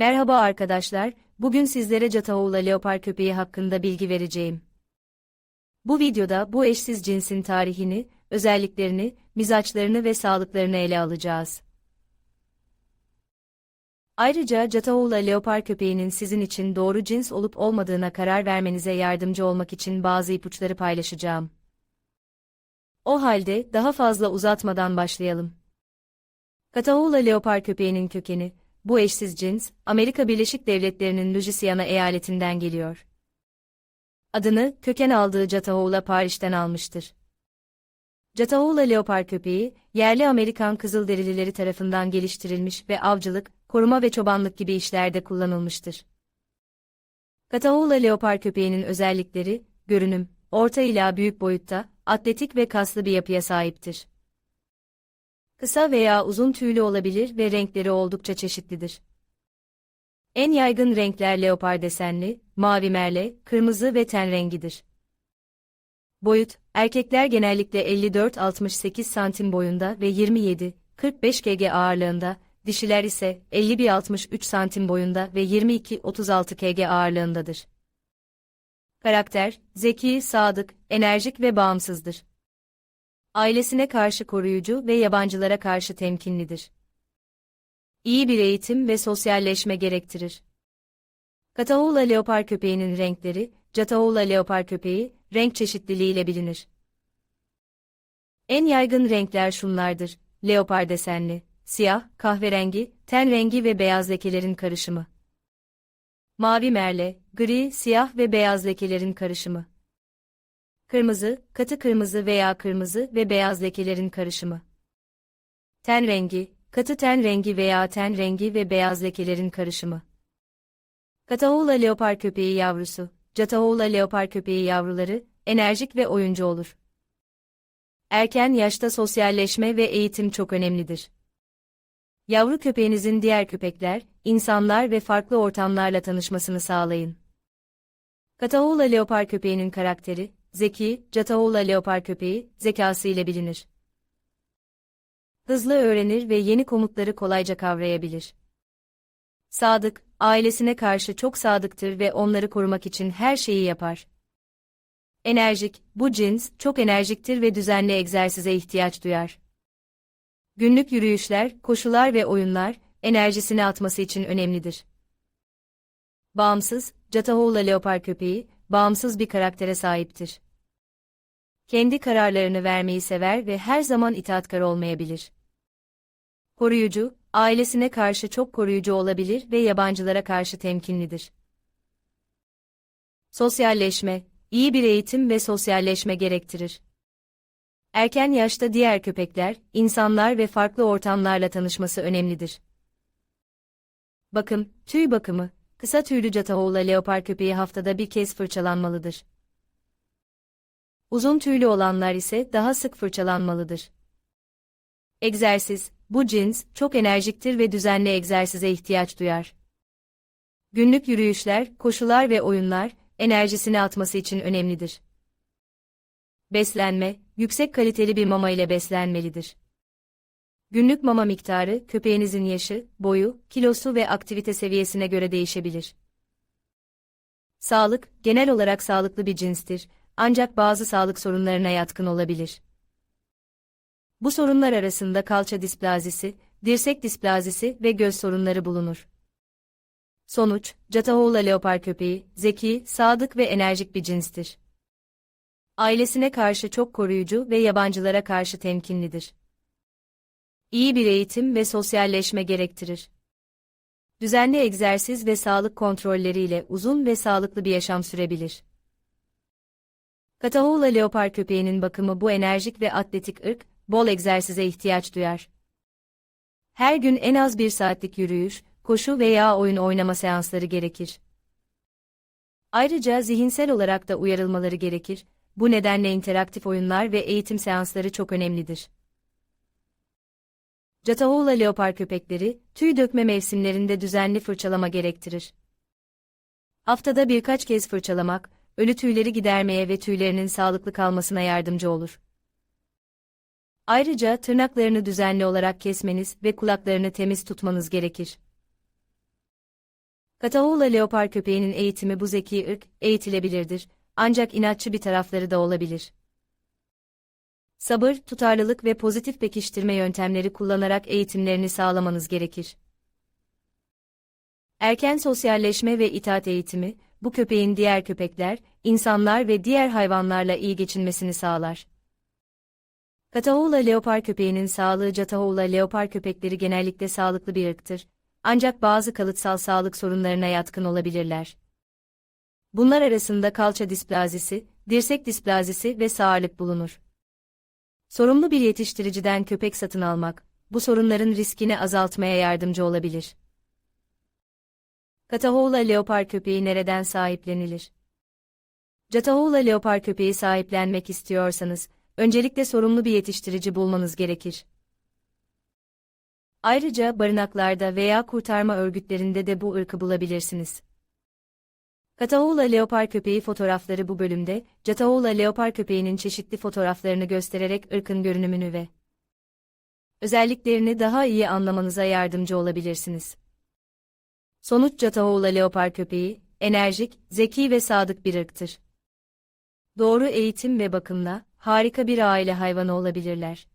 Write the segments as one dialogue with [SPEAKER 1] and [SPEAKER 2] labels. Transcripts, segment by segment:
[SPEAKER 1] Merhaba arkadaşlar, bugün sizlere Catahoula leopar köpeği hakkında bilgi vereceğim. Bu videoda bu eşsiz cinsin tarihini, özelliklerini, mizaçlarını ve sağlıklarını ele alacağız. Ayrıca Catahoula leopar köpeğinin sizin için doğru cins olup olmadığına karar vermenize yardımcı olmak için bazı ipuçları paylaşacağım. O halde daha fazla uzatmadan başlayalım. Catahoula leopar köpeğinin kökeni, bu eşsiz cins, Amerika Birleşik Devletleri'nin Louisiana eyaletinden geliyor. Adını, köken aldığı Catahoula Paris'ten almıştır. Catahoula leopar köpeği, yerli Amerikan Kızılderilileri tarafından geliştirilmiş ve avcılık, koruma ve çobanlık gibi işlerde kullanılmıştır. Catahoula leopar köpeğinin özellikleri, görünüm, orta ila büyük boyutta, atletik ve kaslı bir yapıya sahiptir. Kısa veya uzun tüylü olabilir ve renkleri oldukça çeşitlidir. En yaygın renkler leopar desenli, mavi merle, kırmızı ve ten rengidir. Boyut, erkekler genellikle 54-68 santim boyunda ve 27-45 kg ağırlığında, dişiler ise 51-63 santim boyunda ve 22-36 kg ağırlığındadır. Karakter, zeki, sadık, enerjik ve bağımsızdır. Ailesine karşı koruyucu ve yabancılara karşı temkinlidir. İyi bir eğitim ve sosyalleşme gerektirir. Catahoula leopar köpeğinin renkleri, Catahoula leopar köpeği, renk çeşitliliğiyle bilinir. En yaygın renkler şunlardır, leopar desenli, siyah, kahverengi, ten rengi ve beyaz lekelerin karışımı. Mavi merle, gri, siyah ve beyaz lekelerin karışımı. Kırmızı, katı kırmızı veya kırmızı ve beyaz lekelerin karışımı. Ten rengi, katı ten rengi veya ten rengi ve beyaz lekelerin karışımı. Catahoula leopar köpeği yavrusu, Catahoula leopar köpeği yavruları, enerjik ve oyuncu olur. Erken yaşta sosyalleşme ve eğitim çok önemlidir. Yavru köpeğinizin diğer köpekler, insanlar ve farklı ortamlarla tanışmasını sağlayın. Catahoula leopar köpeğinin karakteri, zeki, Catahoula leopar köpeği, zekası ile bilinir. Hızlı öğrenir ve yeni komutları kolayca kavrayabilir. Sadık, ailesine karşı çok sadıktır ve onları korumak için her şeyi yapar. Enerjik, bu cins çok enerjiktir ve düzenli egzersize ihtiyaç duyar. Günlük yürüyüşler, koşular ve oyunlar, enerjisini atması için önemlidir. Bağımsız, Catahoula leopar köpeği, bağımsız bir karaktere sahiptir. Kendi kararlarını vermeyi sever ve her zaman itaatkar olmayabilir. Koruyucu, ailesine karşı çok koruyucu olabilir ve yabancılara karşı temkinlidir. Sosyalleşme, iyi bir eğitim ve sosyalleşme gerektirir. Erken yaşta diğer köpekler, insanlar ve farklı ortamlarla tanışması önemlidir. Bakım, tüy bakımı, kısa tüylü Catahoula leopar köpeği haftada bir kez fırçalanmalıdır. Uzun tüylü olanlar ise daha sık fırçalanmalıdır. Egzersiz, bu cins çok enerjiktir ve düzenli egzersize ihtiyaç duyar. Günlük yürüyüşler, koşular ve oyunlar, enerjisini atması için önemlidir. Beslenme, yüksek kaliteli bir mama ile beslenmelidir. Günlük mama miktarı, köpeğinizin yaşı, boyu, kilosu ve aktivite seviyesine göre değişebilir. Sağlık, genel olarak sağlıklı bir cinstir, ancak bazı sağlık sorunlarına yatkın olabilir. Bu sorunlar arasında kalça displazisi, dirsek displazisi ve göz sorunları bulunur. Sonuç, Catahoula leopar köpeği, zeki, sadık ve enerjik bir cinstir. Ailesine karşı çok koruyucu ve yabancılara karşı temkinlidir. İyi bir eğitim ve sosyalleşme gerektirir. Düzenli egzersiz ve sağlık kontrolleriyle uzun ve sağlıklı bir yaşam sürebilir. Catahoula leopar köpeğinin bakımı bu enerjik ve atletik ırk, bol egzersize ihtiyaç duyar. Her gün en az bir saatlik yürüyüş, koşu veya oyun oynama seansları gerekir. Ayrıca zihinsel olarak da uyarılmaları gerekir, bu nedenle interaktif oyunlar ve eğitim seansları çok önemlidir. Catahoula leopar köpekleri, tüy dökme mevsimlerinde düzenli fırçalama gerektirir. Haftada birkaç kez fırçalamak, ölü tüyleri gidermeye ve tüylerinin sağlıklı kalmasına yardımcı olur. Ayrıca tırnaklarını düzenli olarak kesmeniz ve kulaklarını temiz tutmanız gerekir. Catahoula leopar köpeğinin eğitimi bu zeki ırk, eğitilebilirdir, ancak inatçı bir tarafları da olabilir. Sabır, tutarlılık ve pozitif pekiştirme yöntemleri kullanarak eğitimlerini sağlamanız gerekir. Erken sosyalleşme ve itaat eğitimi, bu köpeğin diğer köpekler, insanlar ve diğer hayvanlarla iyi geçinmesini sağlar. Catahoula leopar köpeğinin sağlığı Catahoula leopar köpekleri genellikle sağlıklı bir ırktır. Ancak bazı kalıtsal sağlık sorunlarına yatkın olabilirler. Bunlar arasında kalça displazisi, dirsek displazisi ve sağırlık bulunur. Sorumlu bir yetiştiriciden köpek satın almak, bu sorunların riskini azaltmaya yardımcı olabilir. Catahoula leopar köpeği nereden sahiplenilir? Catahoula leopar köpeği sahiplenmek istiyorsanız, öncelikle sorumlu bir yetiştirici bulmanız gerekir. Ayrıca barınaklarda veya kurtarma örgütlerinde de bu ırkı bulabilirsiniz. Catahoula leopar köpeği fotoğrafları bu bölümde, Catahoula leopar köpeğinin çeşitli fotoğraflarını göstererek ırkın görünümünü ve özelliklerini daha iyi anlamanıza yardımcı olabilirsiniz. Sonuç Catahoula leopar köpeği, enerjik, zeki ve sadık bir ırktır. Doğru eğitim ve bakımla, harika bir aile hayvanı olabilirler.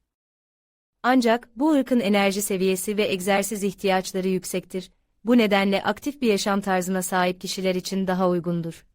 [SPEAKER 1] Ancak bu ırkın enerji seviyesi ve egzersiz ihtiyaçları yüksektir. Bu nedenle aktif bir yaşam tarzına sahip kişiler için daha uygundur.